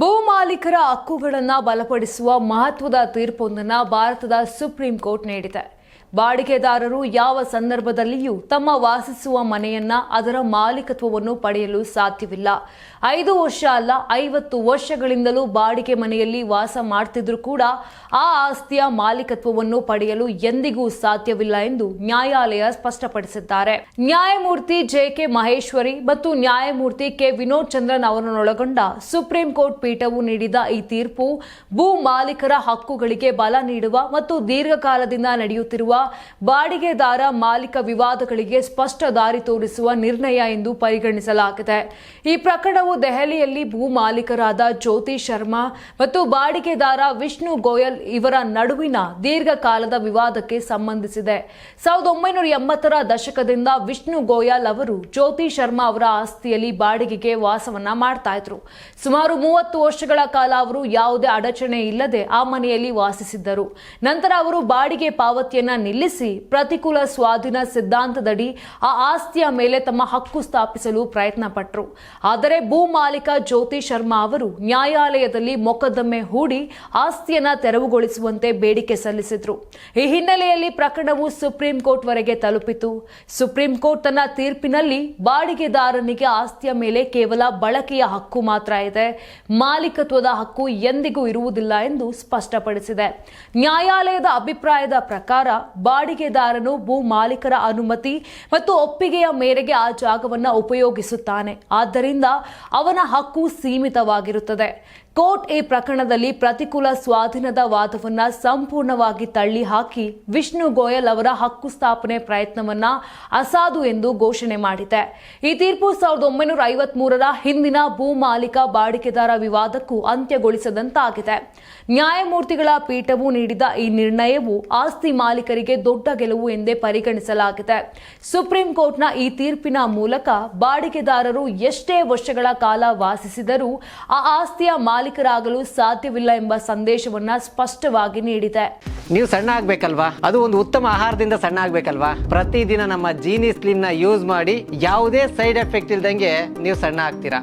ಭೂ ಮಾಲೀಕರ ಹಕ್ಕುಗಳನ್ನು ಬಲಪಡಿಸುವ ಮಹತ್ವದ ತೀರ್ಪೊಂದನ್ನು ಭಾರತದ ಸುಪ್ರೀಂ ಕೋರ್ಟ್ ನೀಡಿದೆ. ಬಾಡಿಗೆದಾರರು ಯಾವ ಸಂದರ್ಭದಲ್ಲಿಯೂ ತಮ್ಮ ವಾಸಿಸುವ ಮನೆಯನ್ನ ಅದರ ಮಾಲೀಕತ್ವವನ್ನು ಪಡೆಯಲು ಸಾಧ್ಯವಿಲ್ಲ. ಐದು ವರ್ಷ ಅಲ್ಲ, ಐವತ್ತು ವರ್ಷಗಳಿಂದಲೂ ಬಾಡಿಗೆ ಮನೆಯಲ್ಲಿ ವಾಸ ಮಾಡ್ತಿದ್ರು ಕೂಡ ಆ ಆಸ್ತಿಯ ಮಾಲೀಕತ್ವವನ್ನು ಪಡೆಯಲು ಎಂದಿಗೂ ಸಾಧ್ಯವಿಲ್ಲ ಎಂದು ನ್ಯಾಯಾಲಯ ಸ್ಪಷ್ಟಪಡಿಸಿದ್ದಾರೆ. ನ್ಯಾಯಮೂರ್ತಿ ಜೆ ಕೆ ಮಹೇಶ್ವರಿ ಮತ್ತು ನ್ಯಾಯಮೂರ್ತಿ ಕೆ. ವಿನೋದ್ ಚಂದ್ರನ್ ಅವರನ್ನೊಳಗೊಂಡ ಸುಪ್ರೀಂ ಕೋರ್ಟ್ ಪೀಠವು ನೀಡಿದ ಈ ತೀರ್ಪು ಭೂ ಮಾಲೀಕರ ಹಕ್ಕುಗಳಿಗೆ ಬಲ ನೀಡುವ ಮತ್ತು ದೀರ್ಘಕಾಲದಿಂದ ನಡೆಯುತ್ತಿರುವ ಬಾಡಿಗೆದಾರ ಮಾಲೀಕ ವಿವಾದಗಳಿಗೆ ಸ್ಪಷ್ಟ ದಾರಿ ತೋರಿಸುವ ನಿರ್ಣಯ ಎಂದು ಪರಿಗಣಿಸಲಾಗಿದೆ. ಈ ಪ್ರಕರಣವು ದೆಹಲಿಯಲ್ಲಿ ಭೂ ಮಾಲೀಕರಾದ ಜ್ಯೋತಿ ಶರ್ಮಾ ಮತ್ತು ಬಾಡಿಗೆದಾರ ವಿಷ್ಣು ಗೋಯಲ್ ಇವರ ನಡುವಿನ ದೀರ್ಘಕಾಲದ ವಿವಾದಕ್ಕೆ ಸಂಬಂಧಿಸಿದೆ. ಸಾವಿರದ ಒಂಬೈನೂರ ಎಂಬತ್ತರ ದಶಕದಿಂದ ವಿಷ್ಣು ಗೋಯಲ್ ಅವರು ಜ್ಯೋತಿ ಶರ್ಮಾ ಅವರ ಆಸ್ತಿಯಲ್ಲಿ ಬಾಡಿಗೆಗೆ ವಾಸವನ್ನ ಮಾಡ್ತಾ ಇದ್ರು. ಸುಮಾರು ಮೂವತ್ತು ವರ್ಷಗಳ ಕಾಲ ಅವರು ಯಾವುದೇ ಅಡಚಣೆ ಇಲ್ಲದೆ ಆ ಮನೆಯಲ್ಲಿ ವಾಸಿಸಿದ್ದರು. ನಂತರ ಅವರು ಬಾಡಿಗೆ ಪಾವತಿಯನ್ನ ನಿಲ್ಲಿಸಿ ಪ್ರತಿಕೂಲ ಸ್ವಾಧೀನ ಸಿದ್ಧಾಂತದಡಿ ಆ ಆಸ್ತಿಯ ಮೇಲೆ ತಮ್ಮ ಹಕ್ಕು ಸ್ಥಾಪಿಸಲು ಪ್ರಯತ್ನ ಪಟ್ಟರು ಆದರೆ ಭೂ ಮಾಲೀಕ ಜ್ಯೋತಿ ಶರ್ಮಾ ಅವರು ನ್ಯಾಯಾಲಯದಲ್ಲಿ ಮೊಕದ್ದಮೆ ಹೂಡಿ ಆಸ್ತಿಯನ್ನ ತೆರವುಗೊಳಿಸುವಂತೆ ಬೇಡಿಕೆ ಸಲ್ಲಿಸಿದ್ರು. ಈ ಹಿನ್ನೆಲೆಯಲ್ಲಿ ಪ್ರಕರಣವು ಸುಪ್ರೀಂ ಕೋರ್ಟ್ ವರೆಗೆ ತಲುಪಿತು. ಸುಪ್ರೀಂ ಕೋರ್ಟ್ ತನ್ನ ತೀರ್ಪಿನಲ್ಲಿ ಬಾಡಿಗೆದಾರನಿಗೆ ಆಸ್ತಿಯ ಮೇಲೆ ಕೇವಲ ಬಳಕೆಯ ಹಕ್ಕು ಮಾತ್ರ ಇದೆ. ಮಾಲೀಕತ್ವದ ಹಕ್ಕು ಎಂದಿಗೂ ಇರುವುದಿಲ್ಲ ಎಂದು ಸ್ಪಷ್ಟಪಡಿಸಿದೆ. ನ್ಯಾಯಾಲಯದ ಅಭಿಪ್ರಾಯದ ಪ್ರಕಾರ ಬಾಡಿಗೆದಾರನು ಭೂ ಮಾಲೀಕರ ಅನುಮತಿ ಮತ್ತು ಒಪ್ಪಿಗೆಯ ಮೇರೆಗೆ ಆ ಜಾಗವನ್ನು ಉಪಯೋಗಿಸುತ್ತಾನೆ. ಆದ್ದರಿಂದ ಅವನ ಹಕ್ಕು ಸೀಮಿತವಾಗಿರುತ್ತದೆ. ಕೋರ್ಟ್ ಈ ಪ್ರಕರಣದಲ್ಲಿ ಪ್ರತಿಕೂಲ ಸ್ವಾಧೀನದ ವಾದವನ್ನ ಸಂಪೂರ್ಣವಾಗಿ ತಳ್ಳಿ ಹಾಕಿ ವಿಷ್ಣು ಗೋಯಲ್ ಅವರ ಹಕ್ಕು ಸ್ಥಾಪನೆ ಪ್ರಯತ್ನವನ್ನ ಅಸಾಧು ಎಂದು ಘೋಷಣೆ ಮಾಡಿದೆ. ಈ ತೀರ್ಪು ಸಾವಿರದ ಒಂಬೈನೂರ ಐವತ್ತ್ ಹಿಂದಿನ ಭೂ ಮಾಲೀಕ ಬಾಡಿಗೆದಾರ ವಿವಾದಕ್ಕೂ ಅಂತ್ಯಗೊಳಿಸದಂತಾಗಿದೆ. ನ್ಯಾಯಮೂರ್ತಿಗಳ ಪೀಠವು ನೀಡಿದ ಈ ನಿರ್ಣಯವು ಆಸ್ತಿ ಮಾಲೀಕರಿಗೆ ದೊಡ್ಡ ಗೆಲುವು ಎಂದೇ ಪರಿಗಣಿಸಲಾಗಿದೆ. ಸುಪ್ರೀಂ ಕೋರ್ಟ್ನ ಈ ತೀರ್ಪಿನ ಮೂಲಕ ಬಾಡಿಗೆದಾರರು ಎಷ್ಟೇ ವರ್ಷಗಳ ಕಾಲ ವಾಸಿಸಿದರೂ ಆ ಆಸ್ತಿಯ ಮಾಲೀಕರಾಗಲು ಸಾಧ್ಯವಿಲ್ಲ ಎಂಬ ಸಂದೇಶವನ್ನ ಸ್ಪಷ್ಟವಾಗಿ ನೀಡಿದೆ. ನೀವು ಸಣ್ಣ ಆಗ್ಬೇಕಲ್ವಾ? ಅದು ಒಂದು ಉತ್ತಮ ಆಹಾರದಿಂದ ಸಣ್ಣ ಆಗ್ಬೇಕಲ್ವಾ? ಪ್ರತಿದಿನ ನಮ್ಮ ಜೀನಿ ಸ್ಲಿಮ್ನ ಯೂಸ್ ಮಾಡಿ ಯಾವುದೇ ಸೈಡ್ ಎಫೆಕ್ಟ್ ಇಲ್ದಂಗೆ ನೀವು ಸಣ್ಣ ಆಗ್ತೀರಾ?